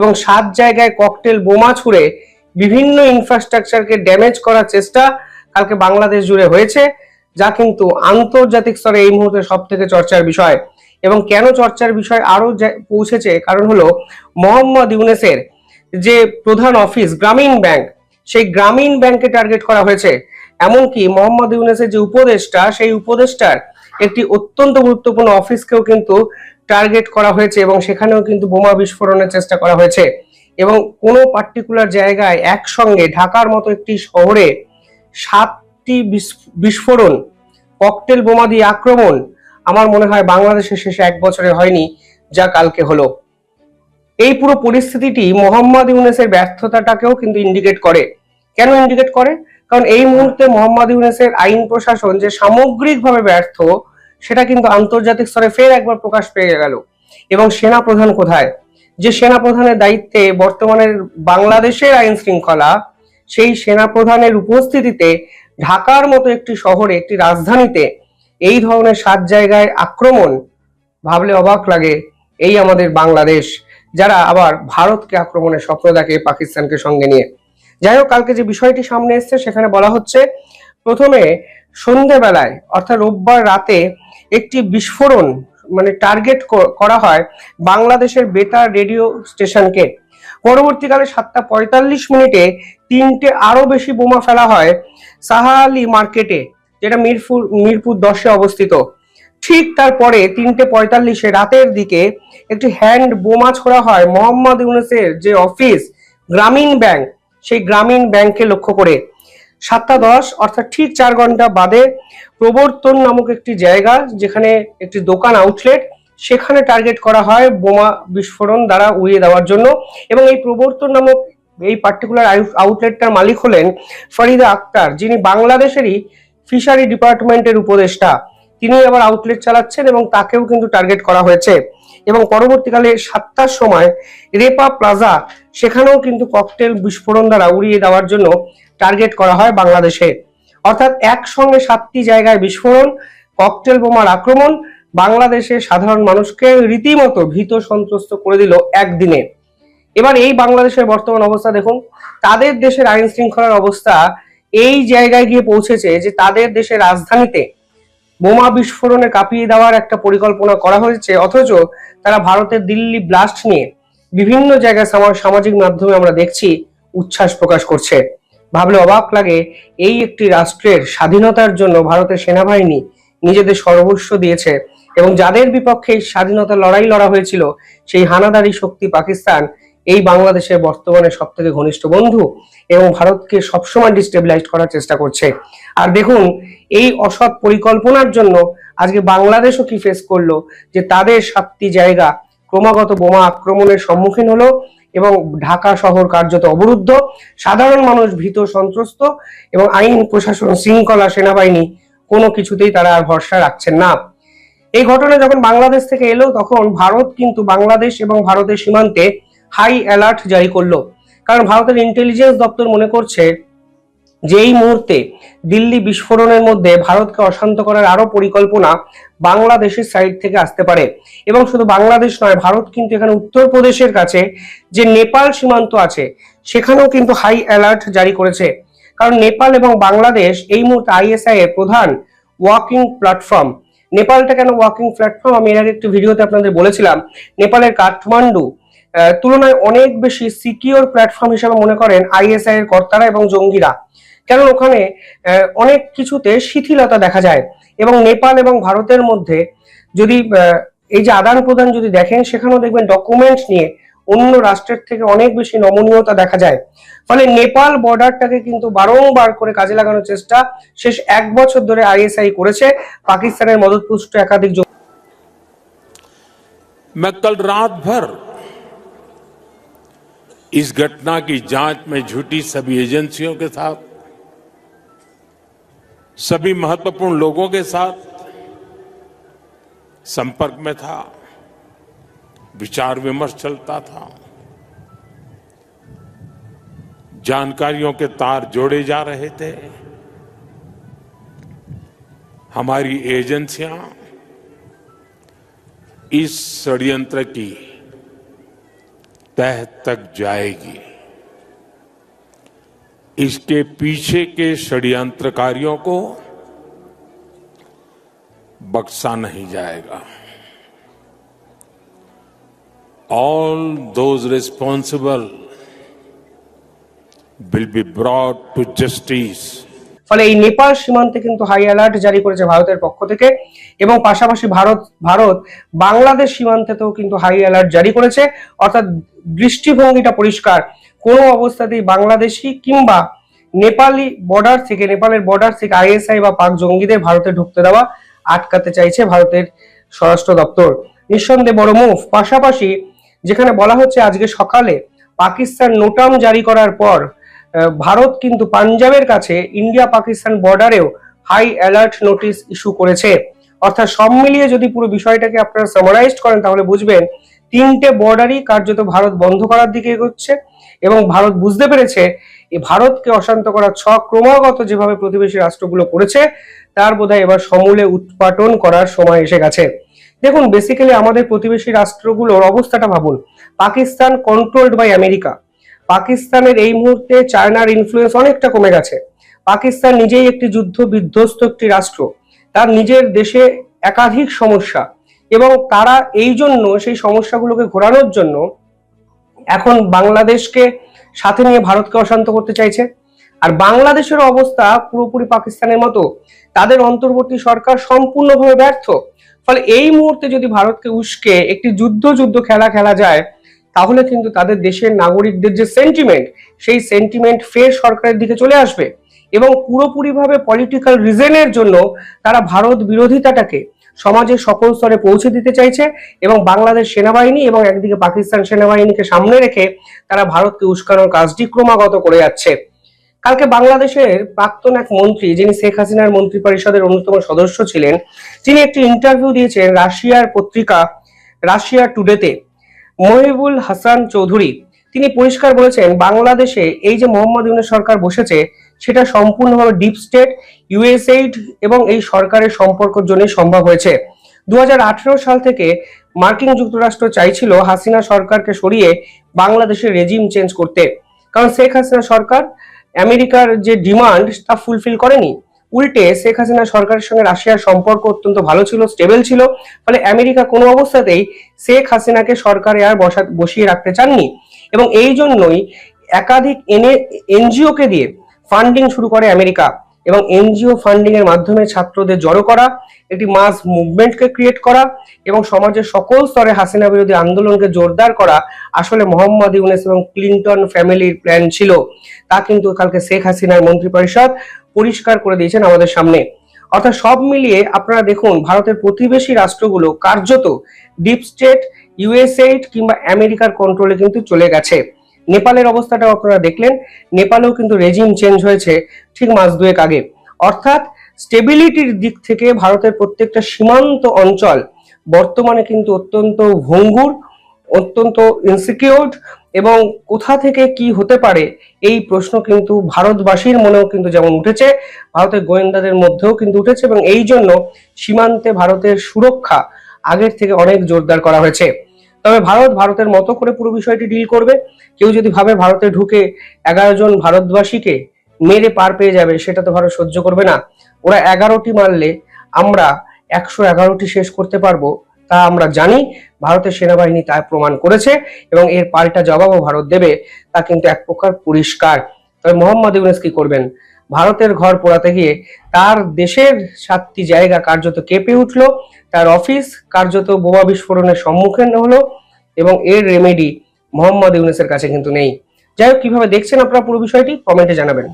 এবং সাত জায়গায় ককটেল বোমা ছুড়ে বিভিন্ন ইনফ্রাস্ট্রাকচারকে ড্যামেজ করার চেষ্টা কালকে বাংলাদেশ জুড়ে হয়েছে, যা কিন্তু আন্তর্জাতিক স্তরে এই মুহূর্তে সব থেকে চর্চার বিষয়। এবং কেন চর্চার বিষয় আরও যা- পৌঁছেছে, কারণ হলো মোহাম্মদ ইউনেসের যে প্রধান অফিস গ্রামীণ ব্যাংক, সেই গ্রামীণ ব্যাংকে টার্গেট করা হয়েছে। এমনকি মোহাম্মদ ইউনেসের যে উপদেষ্টা, সেই উপদেষ্টার একটি অত্যন্ত গুরুত্বপূর্ণ অফিসকেও কিন্তু টার্গেট করা হয়েছে এবং সেখানেও কিন্তু বোমা বিস্ফোরণের চেষ্টা করা হয়েছে। এবং কোনো পার্টিকুলার জায়গায় একসঙ্গে ঢাকার মতো একটি শহরে সাতটি বিস- বিস্ফোরণ, ককটেল বোমা দিয়ে আক্রমণ আমার মনে হয় বাংলাদেশের শেষে এক বছরে হয়নি, যা কালকে হলো। এই পুরো পরিস্থিতিটি মোহাম্মদ ইউনেসের ব্যর্থতাটাকেও কিন্তু ইন্ডিকেট করে। কেন ইন্ডিকেট করে? কারণ এই মুহূর্তে মোহাম্মদ ইউনেসের আইন প্রশাসন যে সামগ্রিকভাবে ব্যর্থ, সেটা কিন্তু আন্তর্জাতিক স্তরে ফের একবার প্রকাশ পেয়ে গেল। এবং সেনা প্রধান কোথায়? যে সেনা প্রধানের দায়িত্বে বর্তমানের বাংলাদেশের আইন শৃঙ্খলা, সেই সেনা প্রধানের উপস্থিতিতে ঢাকার মতো একটি শহরে, একটি রাজধানীতে এই ধরনের সাত জায়গায় আক্রমণ ভাবলে অবাক লাগে এই আমাদের বাংলাদেশ, যারা আবার ভারতকে আক্রমণের স্বপ্ন দেখে, পাকিস্তানকে সঙ্গে নিয়ে। যাই হোক, কালকে যে বিষয়টি সামনে এসছে, সেখানে বলা হচ্ছে, প্রথমে সন্ধেবেলায়, অর্থাৎ রোববার রাতে একটি বিস্ফোরণ মানে টার্গেট করা হয় বাংলাদেশের বেতার রেডিও স্টেশনকে। পরবর্তীকালে সাতটা পঁয়তাল্লিশ মিনিটে তিনটে আরও বেশি বোমা ফেলা হয় সাহালি মার্কেটে, যেটা মিরপুর মিরপুর দশে অবস্থিত। ঠিক তারপরে তিনটে পঁয়তাল্লিশে রাতের দিকে একটি হ্যান্ড বোমা ছোড়া হয় মোহাম্মদ ইউনুসের যে অফিস, গ্রামীণ ব্যাংক। সেই গ্রামীণ ব্যাংকে লক্ষ্য করে সাতটা দশ, অর্থাৎ ঠিক চার ঘণ্টা বাদে প্রবর্তন নামক একটি জায়গা, যেখানে একটি দোকান আউটলেট সেখানে টার্গেট করা হয় বোমা বিস্ফোরণ দ্বারা উড়িয়ে দেওয়ার জন্য এবং এই প্রবর্তন নামক এই পার্টিকুলার আউটলেটটার মালিক হলেন ফরিদা আক্তার, যিনি বাংলাদেশেরই ফিশারি ডিপার্টমেন্টের উপদেষ্টা। তিনি আবার আউটলেট চালাচ্ছেন এবং তাকেও কিন্তু টার্গেট করা হয়েছে। এবং পরবর্তীকালে সাতটার সময় রেপা প্লাজা, সেখানেও কিন্তু ককটেল বিস্ফোরণ দ্বারা উড়িয়ে দেওয়ার জন্য টার্গেট করা হয় বাংলাদেশে। অর্থাৎ একসঙ্গে সাতটি জায়গায় বিস্ফোরণ ককটেল বোমার আক্রমণ, বাংলাদেশে সাধারণ মানুষকে রীতিমতো ভীত সন্ত্রস্ত করে দিল একদিনে। এবার এই বাংলাদেশের বর্তমান অবস্থা দেখুন। তাদের দেশের আইন শৃঙ্খলার অবস্থা এই জায়গায় গিয়ে পৌঁছেছে যে তাদের দেশের রাজধানীতে বোমা বিস্ফোরণে কাঁপিয়ে দেওয়ার একটা পরিকল্পনা করা হয়েছে, অথচ তারা ভারতের দিল্লি ব্লাস্ট নিয়ে বিভিন্ন জায়গায় সামাজিক মাধ্যমে আমরা দেখছি উচ্ছ্বাস প্রকাশ করছে। ভাবলে অবাক লাগে, এই একটি রাষ্ট্রের স্বাধীনতার জন্য ভারতের সেনাবাহিনী নিজেদের সর্বস্ব দিয়েছে এবং যাদের বিপক্ষে স্বাধীনতা লড়াই লড়া হয়েছিল, সেই হানাদারি শক্তি পাকিস্তান এই বাংলাদেশের বর্তমানে সব থেকে ঘনিষ্ঠ বন্ধু এবং ভারতকে সবসময় ডিস্টেবিলাইজ করার চেষ্টা করছে। আর দেখুন, এই অসৎ পরিকল্পনার জন্য আজকে বাংলাদেশও কি ফেস করল যে তাদের সাতটি জায়গা ক্রমাগত বোমা আক্রমণের সম্মুখীন হলো এবং ঢাকা শহর কার্যত অবরুদ্ধ। সাধারণ মানুষ ভীত, সন্ত্রস্ত এবং আইন, প্রশাসন, শৃঙ্খলা, সেনাবাহিনী কোনো কিছুতেই তারা আর ভরসা রাখছেন না। এই ঘটনা যখন বাংলাদেশ থেকে এলো, তখন ভারত কিন্তু বাংলাদেশ এবং ভারতের সীমান্তে হাই অ্যালার্ট জারি করল। কারণ ভারতের ইন্টেলিজেন্স দপ্তর মনে করছে যে এই মুহূর্তে দিল্লি বিস্ফোরণের মধ্যে ভারতকে অশান্ত করার আরও পরিকল্পনা বাংলাদেশের সাইড থেকে আসতে পারে। এবং শুধু বাংলাদেশ নয়, ভারত কিন্তু এখানে উত্তরপ্রদেশের কাছে যে নেপাল সীমান্ত আছে, সেখানেও কিন্তু হাই অ্যালার্ট জারি করেছে। কারণ নেপাল এবং বাংলাদেশ এই মুহূর্তে আইএসআই এর প্রধান ওয়াকিং প্ল্যাটফর্ম নেপালটা কেন ওয়াকিং প্ল্যাটফর্ম আমি এর আগে একটি ভিডিওতে আপনাদের বলেছিলাম, নেপালের কাঠমান্ডু তুলনায় অনেক বেশি সিকিওর প্ল্যাটফর্ম হিসেবে মনে করেন আইএসআই এর কর্তারা এবং জঙ্গিরা কারণ ওখানে আহ, অনেক কিছুতে শিথিলতা দেখা যায় এবং নেপাল এবং ভারতের মধ্যে যদি আহ, এই যে আদান প্রদান যদি দেখেন সেখানেও দেখবেন ডকুমেন্টস নিয়ে অন্য রাষ্ট্রের থেকে অনেক বেশি নমনীয়তা দেখা যায় ফলে নেপাল বর্ডারটাকে কিন্তু বারংবার করে কাজে লাগানোর চেষ্টা শেষ এক বছর ধরে আইএসআই করেছে পাকিস্তানের মদতপুষ্ট একাধিক জ- मैं कल रात भर इस घटना की जाँच में जुटी सभी एजेंसियों के साथ, सभी महत्वपूर्ण लोगों के साथ संपर्क में था, विचार विमर्श चलता था। जानकारियों के तार जोड़े जा रहे थे। हमारी एजेंसियाँ इस षड्यंत्र की तह तक जाएगी। इसके पीछे के षड्यंत्रकारियों को बक्सा नहीं जाएगा। All those responsible will be brought to justice ফলে এই নেপাল সীমান্তে কিন্তু হাই অ্যালার্ট জারি করেছে ভারতের পক্ষ থেকে এবং পাশাপাশি ভারত ভারত বাংলাদেশ সীমান্তেতেও কিন্তু হাই অ্যালার্ট জারি করেছে। অর্থাৎ দৃষ্টিভঙ্গিটা পরিষ্কার। কোনো অবস্থাতেই বাংলাদেশি কিংবা নেপালি বর্ডার থেকে, নেপালের বর্ডার থেকে আইএসআই বা পাক জঙ্গিদের ভারতে ঢুকতে দেওয়া আটকাতে চাইছে ভারতের স্বরাষ্ট্র দপ্তর। নিঃসন্দেহে বড় মুভ পাশাপাশি যেখানে বলা হচ্ছে আজকে সকালে পাকিস্তান নোটাম জারি করার পর ভারত কিন্তু পাঞ্জাবের কাছে ইন্ডিয়া পাকিস্তান বর্ডারেও হাই অ্যালার্ট নোটিশ ইস্যু করেছে। অর্থাৎ সব মিলিয়ে যদি পুরো বিষয়টাকে আপনারা সামারাইজ করেন, তাহলে বুঝবেন তিনটে বর্ডারই কার্যত ভারত বন্ধ করার দিকে এগোচ্ছে এবং ভারত বুঝতে পেরেছে ভারতকে অশান্ত করার ছক ক্রমাগত যেভাবে প্রতিবেশী রাষ্ট্রগুলো করেছে, তার বোধহয় এবার সমূলে উৎপাটন করার সময় এসে গেছে। দেখুন বেসিক্যালি আমাদের প্রতিবেশী রাষ্ট্রগুলোর অবস্থাটা ভাবুন। পাকিস্তান কন্ট্রোলড বাই আমেরিকা পাকিস্তানের এই মুহূর্তে চায়নার ইনফ্লুয়েন্স অনেকটা কমে গেছে। পাকিস্তান নিজেই একটি যুদ্ধ বিধ্বস্ত একটি রাষ্ট্র। তার নিজের দেশে একাধিক সমস্যা এবং তারা এই জন্য, সেই সমস্যাগুলোকে ঘোরানোর জন্য এখন বাংলাদেশকে সাথে নিয়ে ভারতকে অশান্ত করতে চাইছে। আর বাংলাদেশের অবস্থা পুরোপুরি পাকিস্তানের মতো। তাদের অন্তর্বর্তী সরকার সম্পূর্ণভাবে ব্যর্থ। ফলে এই মুহূর্তে যদি ভারতকে উস্কে একটি যুদ্ধ যুদ্ধ খেলা খেলা যায় তাহলে কিন্তু তাদের দেশের নাগরিকদের যে সেন্টিমেন্ট সেই সেন্টিমেন্ট ফের সরকারের দিকে চলে আসবে। এবং পুরোপুরিভাবে পলিটিক্যাল রিজনের জন্য তারা ভারত বিরোধিতাটাকে সমাজের সকল স্তরে পৌঁছে দিতে চাইছে এবং বাংলাদেশ সেনাবাহিনী এবং একদিকে পাকিস্তান সেনাবাহিনীকে সামনে রেখে তারা ভারতকে উস্কানোর কাজটি ক্রমাগত করে যাচ্ছে। কালকে বাংলাদেশের প্রাক্তন এক মন্ত্রী, যিনি শেখ হাসিনার মন্ত্রী পরিষদের অন্যতম সদস্য ছিলেন, তিনি একটি ইন্টারভিউ দিয়েছেন রাশিয়ার পত্রিকা রাশিয়া টুডেতে। মহিবুল হাসান চৌধুরী। তিনি পরিষ্কার বলেছেন, বাংলাদেশে এই যে মোহাম্মদ ইউনুস সরকার বসেছে, সেটা সম্পূর্ণভাবে ডিপ স্টেট ইউএসএইড এবং এই সরকারের সম্পর্কের জন্য সম্ভব হয়েছে। দু হাজার আঠেরো সাল থেকে মার্কিন যুক্তরাষ্ট্র চাইছিল হাসিনা সরকারকে সরিয়ে বাংলাদেশের রেজিম চেঞ্জ করতে। কারণ শেখ হাসিনা সরকার আমেরিকার যে ডিমান্ড তা ফুলফিল করেনি। উল্টে শেখ হাসিনা সরকারের সঙ্গে রাশিয়ার সম্পর্ক অত্যন্ত ভালো ছিল স্টেবল ছিল। ফলে আমেরিকা কোনো অবস্থাতেই শেখ হাসিনাকে সরকারে আর বসা বসিয়ে রাখতে চাননি। এবং এই জন্যই একাধিক এনে এনজিওকে দিয়ে ফান্ডিং শুরু করে আমেরিকা। এবং এনজিও ফান্ডিং এর মাধ্যমে ছাত্রদের জড়ো করা, একটি মাস মুভমেন্টকে ক্রিয়েট করা এবং সমাজের সকল স্তরে হাসিনা বিরোধী আন্দোলনকে জোরদার করা আসলে মোহাম্মদ ইউনেস এবং ক্লিন্টন ফ্যামিলির প্ল্যান ছিল। তা কিন্তু কালকে শেখ হাসিনার মন্ত্রী পরিষদ পরিষ্কার করে দিয়েছেন আমাদের সামনে। অর্থাৎ সব মিলিয়ে আপনারা দেখুন, ভারতের প্রতিবেশী রাষ্ট্রগুলো কার্যত ডিপ স্টেট ইউএসএইড কিংবা আমেরিকার কন্ট্রোলে কিন্তু চলে গেছে। নেপালের অবস্থাটাও আপনারা দেখলেন, নেপালেও কিন্তু রেজিম চেঞ্জ হয়েছে ঠিক মাস দুয়েক আগে। অর্থাৎ স্টেবিলিটির দিক থেকে ভারতের প্রত্যেকটা সীমান্ত অঞ্চল বর্তমানে কিন্তু অত্যন্ত ভঙ্গুর অত্যন্ত ইনসিকিউরড এবং কোথা থেকে কি হতে পারে এই প্রশ্ন কিন্তু ভারতবাসীর মনেও কিন্তু যেমন উঠেছে, ভারতের গোয়েন্দাদের মধ্যেও কিন্তু উঠেছে এবং এই জন্য সীমান্তে ভারতের সুরক্ষা আগের থেকে অনেক জোরদার করা হয়েছে। তবে ভারত ভারতের মতো করে পুরো বিষয়টি ডিল করবে, কেউ যদি ভাবে ভারতে ঢুকে এগারো জন ভারতবাসীকে মেরে পার পেয়ে যাবে সেটা তো ভারত সহ্য করবে না। ওরা এগারোটি মারলে আমরা একশো এগারোটি শেষ করতে পারব। তা আমরা জানি। ভারতের সেনাবাহিনী তা প্রমাণ করেছে এবং এর পাল্টা জবাবও ভারত দেবে, তা কিন্তু এক প্রকার পরিষ্কার। তবে মোহাম্মদ ইউনেস কি করবেন? ভারতের ঘর পোড়াতে গিয়ে তার দেশের সাতটি জায়গা কার্যত কেঁপে উঠল, তার অফিস কার্যত বোমা বিস্ফোরণের সম্মুখীন হলো এবং এর রেমেডি মোহাম্মদ ইউনেসের কাছে কিন্তু নেই। যাই হোক, কীভাবে দেখছেন আপনারা পুরো বিষয়টি? কমেন্টে জানাবেন।